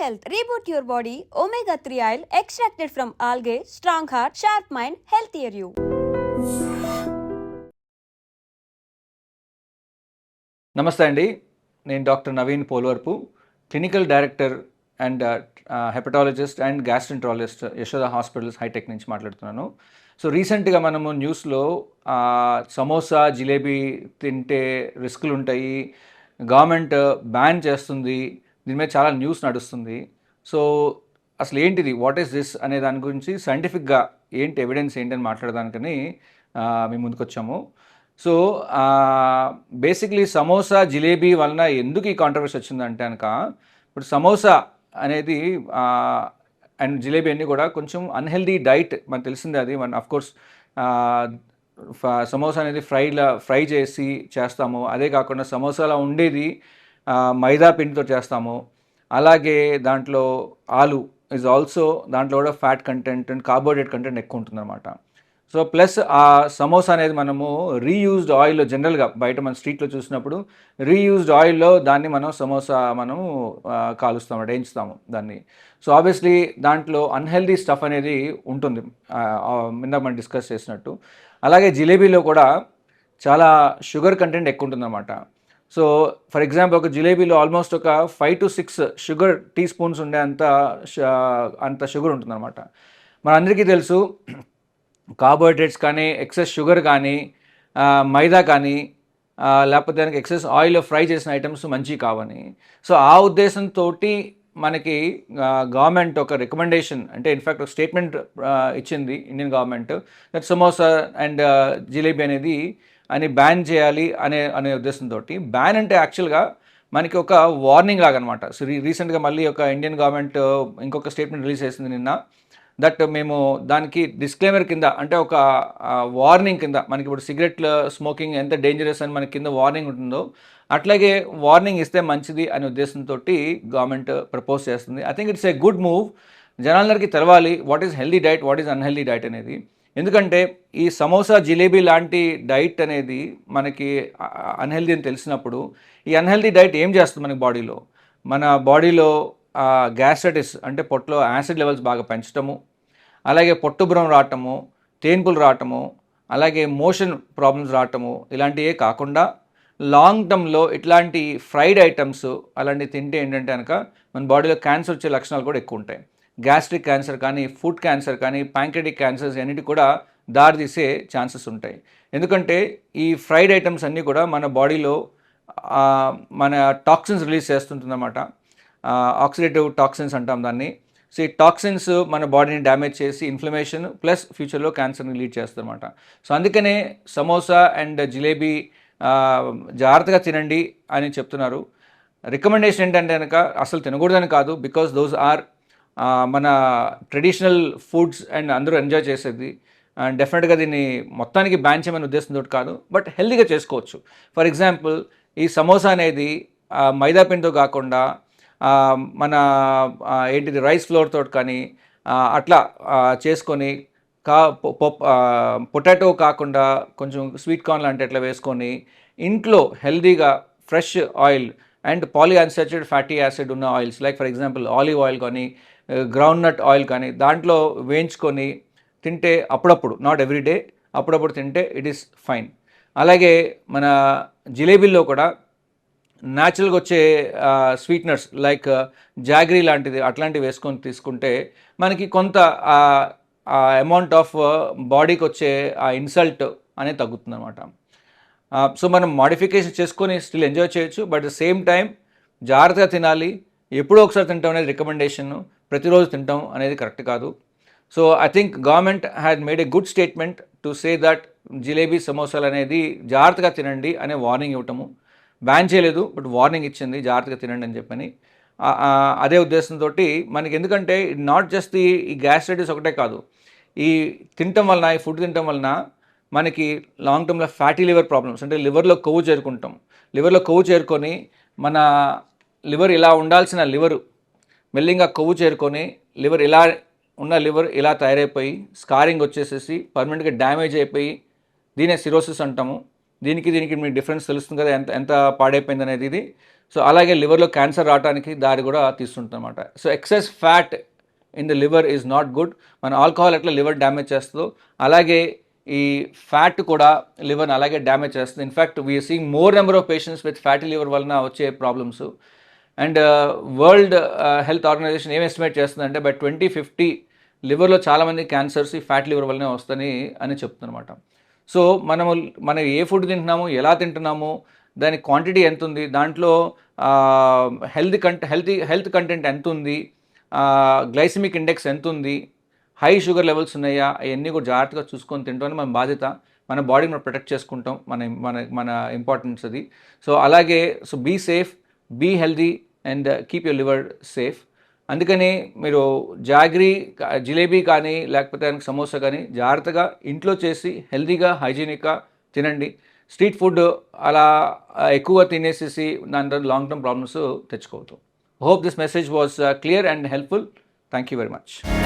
Health reboot your body omega three oil extracted from algae strong heart sharp mind health year you నమస్తే అండి. నేను doctor Naveen Polavarapu clinical director and uh, uh, hepatologist and gastroenterologist Yashoda hospitals Hitech నుంచి మాట్లాడుతున్నాను. So రీసెంట్గా మనము న్యూస్లో సమోసా జిలేబీ తింటే రిస్కులు ఉంటాయి గవర్నమెంట్ uh, బ్యాన్ చేస్తుంది దీని మీద చాలా న్యూస్ నడుస్తుంది. సో అసలు ఏంటిది? What is this? అనే దాని గురించి సైంటిఫిక్గా ఏంటి ఎవిడెన్స్ ఏంటని మాట్లాడడానికని మేము ముందుకొచ్చాము. సో బేసిక్లీ సమోసా జిలేబీ వలన ఎందుకు ఈ కాంట్రవర్సీ వచ్చిందంటే కనుక ఇప్పుడు సమోసా అనేది అండ్ జిలేబీ అన్నీ కూడా కొంచెం అన్హెల్దీ డైట్ మనకు తెలిసిందే అది. మన అఫ్కోర్స్ సమోసా అనేది ఫ్రైలా ఫ్రై చేసి చేస్తాము. అదే కాకుండా సమోసాలో ఉండేది మైదా పిండితో చేస్తాము. అలాగే దాంట్లో ఆలు ఇస్ ఆల్సో దాంట్లో కూడా fat content and carbohydrate content ఎక్కువ ఉంటుందన్నమాట. సో ప్లస్ ఆ సమోసా అనేది మనము రీయూజ్డ్ ఆయిల్లో జనరల్గా బయట మన స్ట్రీట్లో చూసినప్పుడు రీయూజ్డ్ ఆయిల్లో దాన్ని మనం సమోసా మనము కాలుస్తాము వేయించుతాము దాన్ని. సో ఆబ్వియస్లీ దాంట్లో అన్హెల్దీ స్టఫ్ అనేది ఉంటుంది. ఇందాక మనం డిస్కస్ చేసినట్టు. అలాగే జిలేబీలో కూడా చాలా షుగర్ కంటెంట్ ఎక్కువ ఉంటుందన్నమాట. సో ఫర్ ఎగ్జాంపుల్ ఒక జిలేబీలో ఆల్మోస్ట్ ఒక five to six sugar teaspoons ఉండే అంత అంత షుగర్ ఉంటుందన్నమాట. మనందరికీ తెలుసు కార్బోహైడ్రేట్స్ కానీ ఎక్సెస్ షుగర్ కానీ మైదా కానీ లేకపోతే దానికి ఎక్సెస్ ఆయిల్ ఫ్రై చేసిన ఐటమ్స్ మంచివి కావని. సో ఆ ఉద్దేశంతో మనకి గవర్నమెంట్ ఒక రికమెండేషన్ అంటే ఇన్ఫ్యాక్ట్ ఒక స్టేట్మెంట్ ఇచ్చింది Indian government that samosa and jalebi అనేది అని బ్యాన్ చేయాలి అనే అనే ఉద్దేశంతో బ్యాన్ అంటే యాక్చువల్గా మనకి ఒక వార్నింగ్ లాగా అనమాట సో రీసెంట్గా మళ్ళీ ఒక ఇండియన్ గవర్నమెంట్ ఇంకొక స్టేట్మెంట్ రిలీజ్ చేసింది నిన్న. దట్ మేము దానికి డిస్క్లైమర్ కింద అంటే ఒక వార్నింగ్ కింద మనకి ఇప్పుడు సిగరెట్ల స్మోకింగ్ ఎంత డేంజరస్ అని మనకి కింద వార్నింగ్ ఉంటుందో అట్లాగే వార్నింగ్ ఇస్తే మంచిది అనే ఉద్దేశంతో గవర్నమెంట్ ప్రపోజ్ చేస్తుంది. I think it's a good move జనాలందరికీ తెలవాలి what is healthy diet what is unhealthy diet అనేది. ఎందుకంటే ఈ సమోసా జిలేబీ లాంటి డైట్ అనేది మనకి అన్హెల్దీ అని తెలిసినప్పుడు ఈ అన్హెల్దీ డైట్ ఏం చేస్తుంది మనకి బాడీలో? మన బాడీలో గ్యాస్ట్రైటిస్ అంటే పొట్టలో యాసిడ్ లెవెల్స్ బాగా పెంచటము అలాగే పొట్టుబ్రం రావటము తేన్పులు రావటము అలాగే మోషన్ ప్రాబ్లమ్స్ రావటము ఇలాంటివే కాకుండా లాంగ్ టర్మ్లో ఇట్లాంటి ఫ్రైడ్ ఐటమ్స్ అలాంటివి తింటే ఏంటంటే కనుక మన బాడీలో క్యాన్సర్ వచ్చే లక్షణాలు కూడా ఎక్కువ ఉంటాయి. గ్యాస్ట్రిక్ క్యాన్సర్ కానీ ఫుడ్ క్యాన్సర్ కానీ ప్యాంక్రెటిక్ క్యాన్సర్స్ అన్నిటి కూడా దారితీసే ఛాన్సెస్ ఉంటాయి. ఎందుకంటే ఈ ఫ్రైడ్ ఐటమ్స్ అన్నీ కూడా మన బాడీలో మన టాక్సిన్స్ రిలీజ్ చేస్తుంటుందన్నమాట. ఆక్సిడేటివ్ టాక్సిన్స్ అంటాం దాన్ని. సో ఈ టాక్సిన్స్ మన బాడీని డ్యామేజ్ చేసి ఇన్ఫ్లమేషన్ ప్లస్ ఫ్యూచర్లో క్యాన్సర్ని లీడ్ చేస్తుందన్నమాట. సో అందుకనే సమోసా అండ్ జిలేబీ జాగ్రత్తగా తినండి అని చెప్తున్నారు. రికమెండేషన్ ఏంటంటే కనుక అసలు తినకూడదని కాదు బికాస్ దోస్ ఆర్ మన ట్రెడిషనల్ ఫుడ్స్ అండ్ అందరూ ఎంజాయ్ చేసేది. అండ్ డెఫినెట్గా దీన్ని మొత్తానికి బ్యాన్ చేయమని ఉద్దేశంతో కాదు బట్ హెల్దీగా చేసుకోవచ్చు. ఫర్ ఎగ్జాంపుల్ ఈ సమోసా అనేది మైదాపిండితో మైదా పిండితో కాకుండా మన ఏంటిది రైస్ ఫ్లోర్ తోటి కానీ అట్లా చేసుకొని కా పొటాటో కాకుండా కొంచెం స్వీట్ కార్న్ లాంటి అట్లా వేసుకొని ఇంట్లో హెల్దీగా fresh oil and poly unsaturated fatty acid ఉన్న oils like for example olive oil కానీ గ్రౌండ్ నట్ ఆయిల్ కానీ దాంట్లో వేయించుకొని తింటే అప్పుడప్పుడు నాట్ ఎవ్రీ డే అప్పుడప్పుడు తింటే ఇట్ ఈస్ ఫైన్ అలాగే మన జిలేబీల్లో కూడా న్యాచురల్గా వచ్చే స్వీట్నర్స్ లైక్ జాగ్రీ లాంటిది అట్లాంటివి వేసుకొని తీసుకుంటే మనకి కొంత అమౌంట్ ఆఫ్ బాడీకి వచ్చే ఆ ఇన్సల్ట్ అనేది తగ్గుతుంది అనమాట సో మనం మాడిఫికేషన్ చేసుకొని స్టిల్ ఎంజాయ్ చేయొచ్చు బట్ ద సేమ్ టైం జాగ్రత్తగా తినాలి ఎప్పుడో ఒకసారి తింటాం అనేది రికమెండేషన్ ప్రతిరోజు తింటాం అనేది కరెక్ట్ కాదు. So I think government had made a good statement to say that jalebi సమోసాలు అనేది జాగ్రత్తగా తినండి అనే వార్నింగ్ ఇవ్వటము. బ్యాన్ చేయలేదు బట్ వార్నింగ్ ఇచ్చింది జాగ్రత్తగా తినండి అని చెప్పని. అదే ఉద్దేశంతో మనకి ఎందుకంటే నాట్ జస్ట్ ఈ ఈ గ్యాస్ట్రైటిస్ ఒకటే కాదు. ఈ తినటం వలన ఈ ఫుడ్ తినటం వలన మనకి లాంగ్ టర్మ్లో ఫ్యాటీ లివర్ ప్రాబ్లమ్స్ అంటే లివర్లో కొవ్వు చేరుకుంటాం. లివర్లో కొవ్వు చేరుకొని మన లివర్ ఇలా ఉండాల్సిన లివరు మెల్లింగా కొవ్వు చేరుకొని లివర్ ఇలా ఉన్న లివర్ ఇలా తయారైపోయి స్కారింగ్ వచ్చేసేసి పర్మనెంట్గా డ్యామేజ్ అయిపోయి దీనే సిరోసిస్ అంటాము. దీనికి దీనికి మీకు డిఫరెన్స్ తెలుస్తుంది కదా ఎంత ఎంత పాడైపోయింది అనేది ఇది. సో అలాగే లివర్లో క్యాన్సర్ రావడానికి దారి కూడా తీస్తుంటుంది so excess fat in the liver is not good. మన ఆల్కహాల్ ఎట్లా లివర్ డ్యామేజ్ చేస్తుందో అలాగే ఈ ఫ్యాట్ కూడా లివర్ని అలాగే డ్యామేజ్ చేస్తుంది. In fact we are seeing more number of patients with fatty liver వలన వచ్చే problems and World Health Organization ఏం ఎస్టిమేట్ చేస్తుందంటే బై ట్వంటీ ఫిఫ్టీ లివర్లో చాలామంది క్యాన్సర్స్ ఈ ఫ్యాట్ లివర్ వల్లనే వస్తాయి అని చెప్తుందన్నమాట. సో మనము మనం ఏ ఫుడ్ తింటున్నాము ఎలా తింటున్నాము దాని క్వాంటిటీ ఎంత ఉంది దాంట్లో హెల్త్ కంట హెల్తీ హెల్త్ కంటెంట్ ఎంత ఉంది గ్లైసిమిక్ ఇండెక్స్ ఎంత ఉంది హై షుగర్ లెవెల్స్ ఉన్నాయా అవన్నీ కూడా జాగ్రత్తగా చూసుకొని తింటామని మన బాధ్యత. మన బాడీని మనం ప్రొటెక్ట్ చేసుకుంటాం మన మన మన ఇంపార్టెన్స్ అది. సో అలాగే so be safe be healthy and keep your liver safe. అందుకని మీరు జాగ్రీ కా- జిలేబీ కానీ లేకపోతే దానికి సమోసా కానీ జాగ్రత్తగా ఇంట్లో చేసి హెల్దీగా హైజీనిక్గా తినండి. స్ట్రీట్ ఫుడ్ అలా ఎక్కువ తినేసేసి దాని long term problems తెచ్చుకోవద్దు. Hope this message was clear and helpful. Thank you very much.